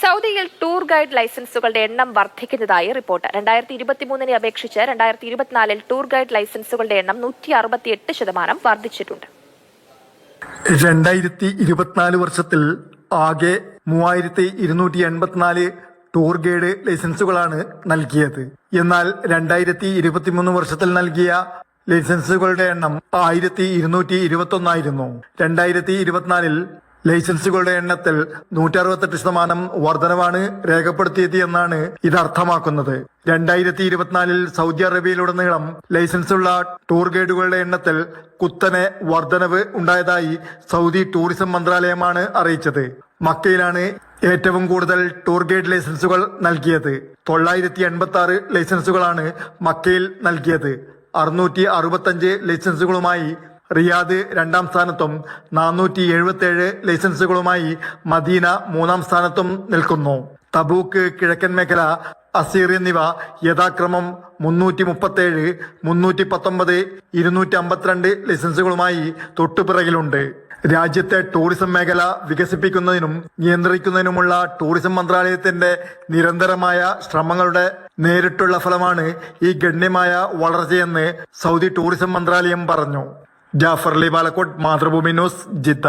സൗദിയിൽ tour guide ലൈസൻസുകളുടെ എണ്ണം വർദ്ധിക്കുന്നതായി റിപ്പോർട്ട്. രണ്ടായിരത്തി ഇരുപത്തിമൂന്നിനെ അപേക്ഷിച്ച് രണ്ടായിരത്തി ഇരുപത്തിനാലിൽ ടൂർ ഗൈഡ് ലൈസൻസുകളുടെ എണ്ണം നൂറ്റി അറുപത്തിയെട്ട് ശതമാനം വർദ്ധിച്ചിട്ടുണ്ട്. രണ്ടായിരത്തി ഇരുപത്തിനാല് വർഷത്തിൽ ആകെ മൂവായിരത്തി ഇരുന്നൂറ്റി എൺപത്തിനാല് ടൂർ ഗൈഡ് ലൈസൻസുകളാണ് നൽകിയത്. എന്നാൽ രണ്ടായിരത്തി ഇരുപത്തിമൂന്ന് വർഷത്തിൽ നൽകിയ ലൈസൻസുകളുടെ എണ്ണം ആയിരത്തി ഇരുന്നൂറ്റി ഇരുപത്തി ഒന്നായിരുന്നു രണ്ടായിരത്തി ഇരുപത്തിനാലിൽ ലൈസൻസുകളുടെ എണ്ണത്തിൽ നൂറ്റി അറുപത്തെട്ട് ശതമാനം വർധനവാണ് രേഖപ്പെടുത്തിയത് എന്നാണ് ഇത് അർത്ഥമാക്കുന്നത്. രണ്ടായിരത്തി ഇരുപത്തിനാലിൽ സൗദി അറേബ്യയിലുടനീളം ലൈസൻസുള്ള ടൂർ ഗൈഡുകളുടെ എണ്ണത്തിൽ കുത്തനെ വർധനവ് ഉണ്ടായതായി സൗദി ടൂറിസം മന്ത്രാലയമാണ് അറിയിച്ചത്. മക്കയിലാണ് ഏറ്റവും കൂടുതൽ ടൂർ ഗൈഡ് ലൈസൻസുകൾ നൽകിയത്. തൊള്ളായിരത്തി എൺപത്തി ആറ് ലൈസൻസുകളാണ് മക്കയിൽ നൽകിയത്. അറുന്നൂറ്റി അറുപത്തഞ്ച് ലൈസൻസുകളുമായി റിയാദ് രണ്ടാം സ്ഥാനത്തും നാനൂറ്റി എഴുപത്തിയേഴ് ലൈസൻസുകളുമായി മദീന മൂന്നാം സ്ഥാനത്തും നിൽക്കുന്നു. തബൂക്ക് കിഴക്കൻ മേഖല അസീർ എന്നിവ യഥാക്രമം മുന്നൂറ്റി മുപ്പത്തേഴ് മുന്നൂറ്റി പത്തൊമ്പത് ഇരുന്നൂറ്റി അമ്പത്തിരണ്ട് ലൈസൻസുകളുമായി തൊട്ടുപിറകിലുണ്ട്. രാജ്യത്തെ ടൂറിസം മേഖല വികസിപ്പിക്കുന്നതിനും നിയന്ത്രിക്കുന്നതിനുമുള്ള ടൂറിസം മന്ത്രാലയത്തിന്റെ നിരന്തരമായ ശ്രമങ്ങളുടെ നേരിട്ടുള്ള ഫലമാണ് ഈ ഗണ്യമായ വളർച്ചയെന്ന് സൗദി ടൂറിസം മന്ത്രാലയം പറഞ്ഞു. Jafar Ali Balakot Mathrubhumi News Jeddah